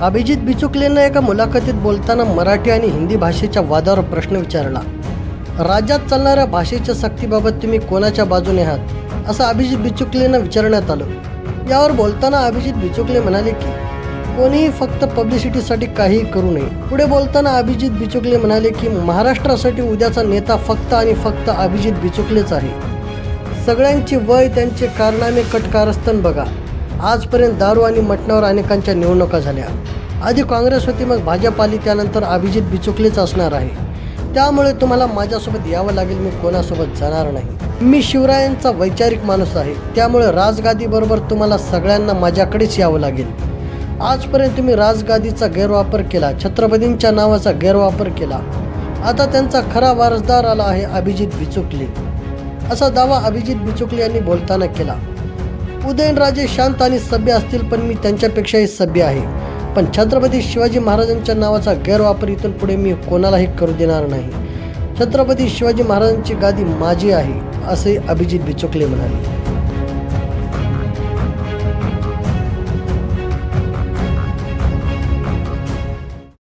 अभिजित बिचुकलेनं एका मुलाखतीत बोलताना मराठी आणि हिंदी भाषेच्या वादावर प्रश्न विचारला. राज्यात चालणाऱ्या भाषेच्या सक्तीबाबत तुम्ही कोणाच्या बाजूने आहात? असं अभिजित बिचुकलेनं विचारण्यात आलं. यावर बोलताना अभिजित बिचुकले म्हणाले की कोणीही फक्त पब्लिसिटीसाठी काहीही करू नये. पुढे बोलताना अभिजित बिचुकले म्हणाले की महाराष्ट्रासाठी उद्याचा नेता फक्त आणि फक्त अभिजित बिचुकलेच आहे. सगळ्यांची वय त्यांचे कारनामे कटकारस्थान बघा. आजपर्यंत दारू आणि मटणावर अनेकांच्या निवडणुका झाल्या. आधी काँग्रेस होती मग भाजप आली त्यानंतर अभिजित बिचुकलेच असणार आहे. त्यामुळे तुम्हाला माझ्यासोबत यावं लागेल मी कोणासोबत जाणार नाही. मी शिवरायांचा वैचारिक माणूस आहे त्यामुळे राजगादीबरोबर तुम्हाला सगळ्यांना माझ्याकडेच यावं लागेल. आजपर्यंत तुम्ही राजगादीचा गैरवापर केला छत्रपतींच्या नावाचा गैरवापर केला. आता त्यांचा खरा वारसदार आला आहे अभिजित बिचुकले. असा दावा अभिजित बिचुकले यांनी बोलताना केला. उदयनराजे शांत आणि सभ्य असतील पण मी त्यांच्यापेक्षाही सभ्य आहे. पण छत्रपती शिवाजी महाराजांच्या नावाचा गैरवापर इथून पुढे मी कोणालाही करू देणार नाही. छत्रपती शिवाजी महाराजांची गादी माझी आहे असे अभिजित बिचुकले म्हणाले.